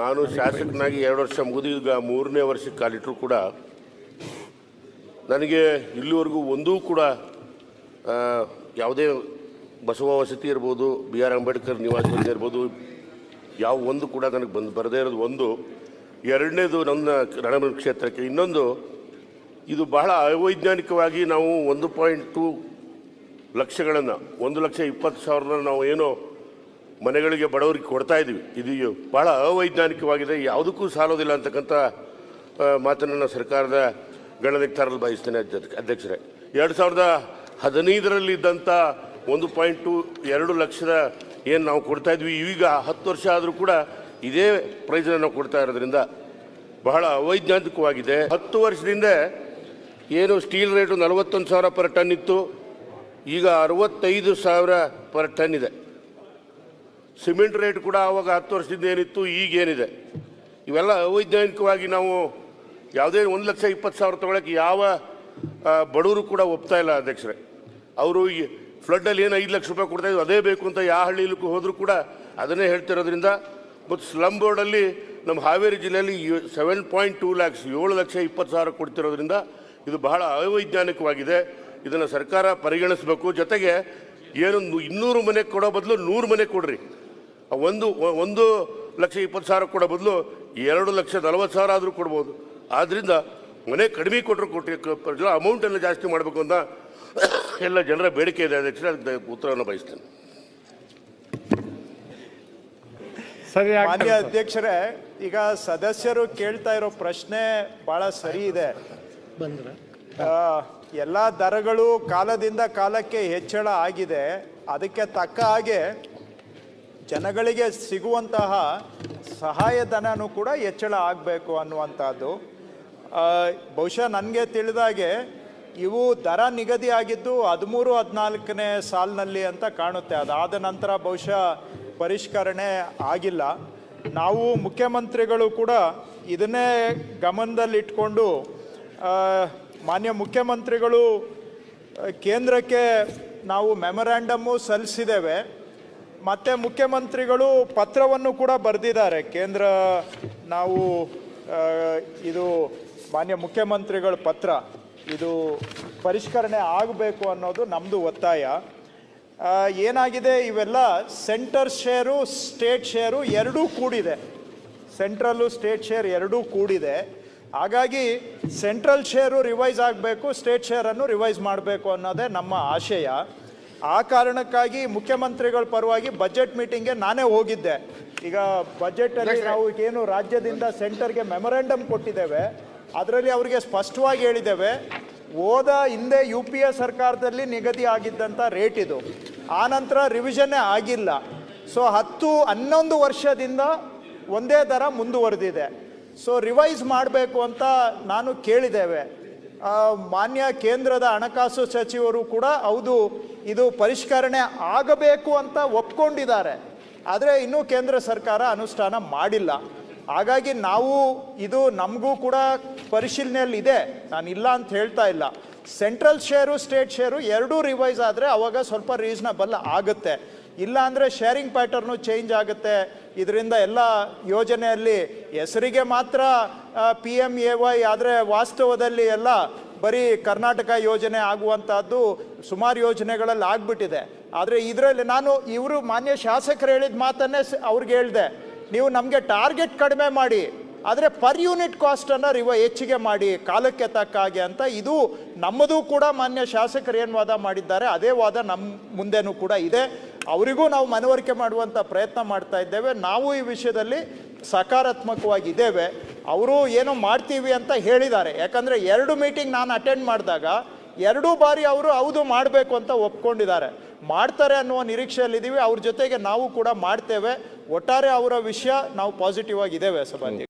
ನಾನು ಶಾಸಕನಾಗಿ ಎರಡು ವರ್ಷ ಮುಗಿದು ಮೂರನೇ ವರ್ಷಕ್ಕೆ ಕಾಲಿಟ್ಟರು ಕೂಡ ನನಗೆ ಇಲ್ಲಿವರೆಗೂ ಒಂದೂ ಕೂಡ ಯಾವುದೇ ಬಸವ ವಸತಿ ಇರ್ಬೋದು, ಬಿ ಆರ್ ಅಂಬೇಡ್ಕರ್ ನಿವಾಸ ಇರ್ಬೋದು, ಯಾವ ಒಂದು ಕೂಡ ನನಗೆ ಬಂದು ಬರದೇ ಇರೋದು ಒಂದು. ಎರಡನೇದು ನನ್ನ ರಣಮನ ಕ್ಷೇತ್ರಕ್ಕೆ. ಇನ್ನೊಂದು, ಇದು ಬಹಳ ಅವೈಜ್ಞಾನಿಕವಾಗಿ ನಾವು ಒಂದು ಪಾಯಿಂಟ್ ಟು ಲಕ್ಷಗಳನ್ನು, ಒಂದು ಲಕ್ಷ ಇಪ್ಪತ್ತು ಸಾವಿರನ ನಾವು ಏನೋ ಮನೆಗಳಿಗೆ ಬಡವರಿಗೆ ಕೊಡ್ತಾ ಇದ್ದೀವಿ. ಇದು ಬಹಳ ಅವೈಜ್ಞಾನಿಕವಾಗಿದೆ. ಯಾವುದಕ್ಕೂ ಸಾಲೋದಿಲ್ಲ ಅಂತಕ್ಕಂಥ ಮಾತನ್ನು ಸರ್ಕಾರದ ಗಣನೆಗೆ ಬಯಸ್ತೇನೆ ಅಧ್ಯ- ಅಧ್ಯಕ್ಷರೇ. ಎರಡು ಸಾವಿರದ ಹದಿನೈದರಲ್ಲಿ ಇದ್ದಂಥ ಒಂದು ಪಾಯಿಂಟ್ ಟು ಎರಡು ಲಕ್ಷದ ಏನು ನಾವು ಕೊಡ್ತಾ ಇದ್ವಿ. ಈಗ ಹತ್ತು ವರ್ಷ ಆದರೂ ಕೂಡ ಇದೇ ಪ್ರೈಸನ್ನು ನಾವು ಕೊಡ್ತಾ ಇರೋದ್ರಿಂದ ಬಹಳ ಅವೈಜ್ಞಾನಿಕವಾಗಿದೆ. ಹತ್ತು ವರ್ಷದಿಂದ ಏನು ಸ್ಟೀಲ್ ರೇಟು ನಲವತ್ತೊಂದು ಸಾವಿರ ಪರ್ ಟನ್ ಇತ್ತು. ಈಗ ಅರವತ್ತೈದು ಸಾವಿರ ಪರ್ ಟನ್ ಇದೆ. ಸಿಮೆಂಟ್ ರೇಟ್ ಕೂಡ ಆವಾಗ ಹತ್ತು ವರ್ಷದಿಂದ ಏನಿತ್ತು, ಈಗ ಏನಿದೆ? ಇವೆಲ್ಲ ಅವೈಜ್ಞಾನಿಕವಾಗಿ ನಾವು ಯಾವುದೇ ಒಂದು ಲಕ್ಷ ಇಪ್ಪತ್ತು ಸಾವಿರ ತೊಗೊಳಕ್ಕೆ ಯಾವ ಬಡವರು ಕೂಡ ಒಪ್ತಾ ಇಲ್ಲ ಅಧ್ಯಕ್ಷರೇ. ಅವರು ಈ ಫ್ಲಡ್ಡಲ್ಲಿ ಏನು ಐದು ಲಕ್ಷ ರೂಪಾಯಿ ಕೊಡ್ತಾ ಇದ್ದು ಅದೇ ಬೇಕು ಅಂತ ಯಾವ ಹಳ್ಳಿಲಕ್ಕೂ ಹೋದರೂ ಕೂಡ ಅದನ್ನೇ ಹೇಳ್ತಿರೋದ್ರಿಂದ ಮತ್ತು ಸ್ಲಮ್ ಬೋರ್ಡಲ್ಲಿ ನಮ್ಮ ಹಾವೇರಿ ಜಿಲ್ಲೆಯಲ್ಲಿ ಸೆವೆನ್ ಪಾಯಿಂಟ್ ಟೂ ಲ್ಯಾಕ್ಸ್ ಏಳು ಲಕ್ಷ ಇಪ್ಪತ್ತು ಸಾವಿರ ಕೊಡ್ತಿರೋದ್ರಿಂದ ಇದು ಬಹಳ ಅವೈಜ್ಞಾನಿಕವಾಗಿದೆ. ಇದನ್ನು ಸರ್ಕಾರ ಪರಿಗಣಿಸಬೇಕು. ಜೊತೆಗೆ ಏನು ಇನ್ನೂರು ಮನೆ ಕೊಡೋ ಬದಲು ನೂರು ಮನೆ ಕೊಡ್ರಿ. ಒಂದು ಒಂದು ಲಕ್ಷ ಇಪ್ಪತ್ತು ಸಾವಿರ ಕೊಡೋ ಬದಲು ಎರಡು ಲಕ್ಷ ನಲವತ್ತು ಸಾವಿರ ಆದರೂ ಕೊಡ್ಬೋದು. ಆದ್ದರಿಂದ ಮನೆ ಕಡಿಮೆ ಕೊಟ್ಟರು ಕೊಟ್ಟಿ ಅಮೌಂಟನ್ನು ಜಾಸ್ತಿ ಮಾಡಬೇಕು ಅಂತ ಎಲ್ಲ ಜನರ ಬೇಡಿಕೆ ಇದೆ. ಅಧ್ಯಕ್ಷ ಅದಕ್ಕೆ ಉತ್ತರವನ್ನು ಬಯಸ್ತೇನೆ. ಸರಿ ಮಾನ್ಯ ಅಧ್ಯಕ್ಷರೇ ಈಗ ಸದಸ್ಯರು ಕೇಳ್ತಾ ಇರೋ ಪ್ರಶ್ನೆ ಬಹಳ ಸರಿ ಇದೆ. ಎಲ್ಲ ದರಗಳು ಕಾಲದಿಂದ ಕಾಲಕ್ಕೆ ಹೆಚ್ಚಳ ಆಗಿದೆ. ಅದಕ್ಕೆ ತಕ್ಕ ಹಾಗೆ ಜನಗಳಿಗೆ ಸಿಗುವಂತಹ ಸಹಾಯಧನನೂ ಕೂಡ ಹೆಚ್ಚಳ ಆಗಬೇಕು ಅನ್ನುವಂಥದ್ದು. ಬಹುಶಃ ನನಗೆ ತಿಳಿದಾಗೆ ಇವು ದರ ನಿಗದಿ ಆಗಿದ್ದು ಹದಿಮೂರು, ಹದಿನಾಲ್ಕನೇ ಸಾಲಿನಲ್ಲಿ ಅಂತ ಕಾಣುತ್ತೆ. ಅದಾದ ನಂತರ ಬಹುಶಃ ಪರಿಷ್ಕರಣೆ ಆಗಿಲ್ಲ. ನಾವು ಮುಖ್ಯಮಂತ್ರಿಗಳು ಕೂಡ ಇದನ್ನೇ ಗಮನದಲ್ಲಿಟ್ಕೊಂಡು ಮಾನ್ಯ ಮುಖ್ಯಮಂತ್ರಿಗಳು ಕೇಂದ್ರಕ್ಕೆ ನಾವು ಮೆಮೊರ್ಯಾಂಡಮ್ಮು ಸಲ್ಲಿಸಿದ್ದೇವೆ. ಮತ್ತು ಮುಖ್ಯಮಂತ್ರಿಗಳು ಪತ್ರವನ್ನು ಕೂಡ ಬರೆದಿದ್ದಾರೆ. ಕೇಂದ್ರ ನಾವು ಇದು ಮಾನ್ಯ ಮುಖ್ಯಮಂತ್ರಿಗಳ ಪತ್ರ. ಇದು ಪರಿಷ್ಕರಣೆ ಆಗಬೇಕು ಅನ್ನೋದು ನಮ್ಮದು ಒತ್ತಾಯ. ಏನಾಗಿದೆ? ಇವೆಲ್ಲ ಸೆಂಟರ್ ಶೇರು, ಸ್ಟೇಟ್ ಶೇರು ಎರಡೂ ಕೂಡಿದೆ. ಸೆಂಟ್ರಲ್ಲು, ಸ್ಟೇಟ್ ಶೇರ್ ಎರಡೂ ಕೂಡಿದೆ. ಹಾಗಾಗಿ ಸೆಂಟ್ರಲ್ ಶೇರು ರಿವೈಸ್ ಆಗಬೇಕು, ಸ್ಟೇಟ್ ಶೇರನ್ನು ರಿವೈಸ್ ಮಾಡಬೇಕು ಅನ್ನೋದೇ ನಮ್ಮ ಆಶಯ. ಆ ಕಾರಣಕ್ಕಾಗಿ ಮುಖ್ಯಮಂತ್ರಿಗಳ ಪರವಾಗಿ ಬಜೆಟ್ ಮೀಟಿಂಗ್ಗೆ ನಾನೇ ಹೋಗಿದ್ದೆ. ಈಗ ಬಜೆಟಲ್ಲಿ ನಾವು ಏನು ರಾಜ್ಯದಿಂದ ಸೆಂಟರ್ಗೆ ಮೆಮೊರಾಂಡಮ್ ಕೊಟ್ಟಿದ್ದೇವೆ ಅದರಲ್ಲಿ ಅವರಿಗೆ ಸ್ಪಷ್ಟವಾಗಿ ಹೇಳಿದ್ದೇವೆ ಹೋದ ಹಿಂದೆ ಯು ಪಿ ಎ ಸರ್ಕಾರದಲ್ಲಿ ನಿಗದಿ ಆಗಿದ್ದಂಥ ರೇಟ್ ಇದು. ಆ ನಂತರ ರಿವಿಷನ್ನೇ ಆಗಿಲ್ಲ. ಸೊ ಹತ್ತು ಹನ್ನೊಂದು ವರ್ಷದಿಂದ ಒಂದೇ ದರ ಮುಂದುವರೆದಿದೆ. ಸೊ ರಿವೈಸ್ ಮಾಡಬೇಕು ಅಂತ ನಾನು ಕೇಳಿದ್ದೇವೆ. ಮಾನ್ಯ ಕೇಂದ್ರದ ಹಣಕಾಸು ಸಚಿವರು ಕೂಡ ಹೌದು, ಇದು ಪರಿಷ್ಕರಣೆ ಆಗಬೇಕು ಅಂತ ಒಪ್ಕೊಂಡಿದ್ದಾರೆ. ಆದರೆ ಇನ್ನೂ ಕೇಂದ್ರ ಸರ್ಕಾರ ಅನುಷ್ಠಾನ ಮಾಡಿಲ್ಲ. ಹಾಗಾಗಿ ನಾವು ಇದು ನಮಗೂ ಕೂಡ ಪರಿಶೀಲನೆಯಲ್ಲಿ ಇದೆ ನಾನು ಇಲ್ಲ ಅಂತ ಹೇಳ್ತಾ ಇಲ್ಲ. ಸೆಂಟ್ರಲ್ ಶೇರು, ಸ್ಟೇಟ್ ಶೇರು ಎರಡೂ ರಿವೈಸ್ ಆದರೆ ಅವಾಗ ಸ್ವಲ್ಪ ರೀಸನಬಲ್ ಆಗುತ್ತೆ. ಇಲ್ಲ ಅಂದರೆ ಶೇರಿಂಗ್ ಪ್ಯಾಟರ್ನು ಚೇಂಜ್ ಆಗುತ್ತೆ. ಇದರಿಂದ ಎಲ್ಲ ಯೋಜನೆಯಲ್ಲಿ ಹೆಸರಿಗೆ ಮಾತ್ರ ಪಿ ಎಂ ಎ ವೈ ಆದರೆ ವಾಸ್ತವದಲ್ಲಿ ಎಲ್ಲ ಬರೀ ಕರ್ನಾಟಕ ಯೋಜನೆ ಆಗುವಂಥದ್ದು ಸುಮಾರು ಯೋಜನೆಗಳಲ್ಲಿ ಆಗ್ಬಿಟ್ಟಿದೆ. ಆದರೆ ಇದರಲ್ಲಿ ನಾನು ಇವರು ಮಾನ್ಯ ಶಾಸಕರು ಹೇಳಿದ ಮಾತನ್ನೇ ಅವ್ರಿಗೆ ಹೇಳಿದೆ, ನೀವು ನಮಗೆ ಟಾರ್ಗೆಟ್ ಕಡಿಮೆ ಮಾಡಿ, ಆದರೆ ಪರ್ ಯೂನಿಟ್ ಕಾಸ್ಟನ್ನು ರಿವ ಹೆಚ್ಚಿಗೆ ಮಾಡಿ, ಕಾಲಕ್ಕೆ ತಕ್ಕ ಹಾಗೆ ಅಂತ ಇದು ನಮ್ಮದು ಕೂಡ ಮಾನ್ಯ ಶಾಸಕರು ಏನು ವಾದ ಮಾಡಿದ್ದಾರೆ, ಅದೇ ವಾದ ನಮ್ಮ ಮುಂದೆನೂ ಕೂಡ ಇದೆ. ಅವರಿಗೂ ನಾವು ಮನವರಿಕೆ ಮಾಡುವಂಥ ಪ್ರಯತ್ನ ಮಾಡ್ತಾ ಇದ್ದೇವೆ. ನಾವು ಈ ವಿಷಯದಲ್ಲಿ ಸಕಾರಾತ್ಮಕವಾಗಿ ಇದ್ದೇವೆ ಅವರು ಏನೋ ಮಾಡ್ತೀವಿ ಅಂತ ಹೇಳಿದ್ದಾರೆ. ಯಾಕಂದರೆ ಎರಡು ಮೀಟಿಂಗ್ ನಾನು ಅಟೆಂಡ್ ಮಾಡಿದಾಗ ಎರಡೂ ಬಾರಿ ಅವರು ಹೌದು ಮಾಡಬೇಕು ಅಂತ ಒಪ್ಕೊಂಡಿದ್ದಾರೆ. ಮಾಡ್ತಾರೆ ಅನ್ನುವ ನಿರೀಕ್ಷೆಯಲ್ಲಿದ್ದೀವಿ. ಅವ್ರ ಜೊತೆಗೆ ನಾವು ಕೂಡ ಮಾಡ್ತೇವೆ. ಒಟ್ಟಾರೆ ಅವರ ವಿಷಯ ನಾವು ಪಾಸಿಟಿವ್ ಆಗಿದ್ದೇವೆ ಸಭಾಧ್ಯಕ್ಷ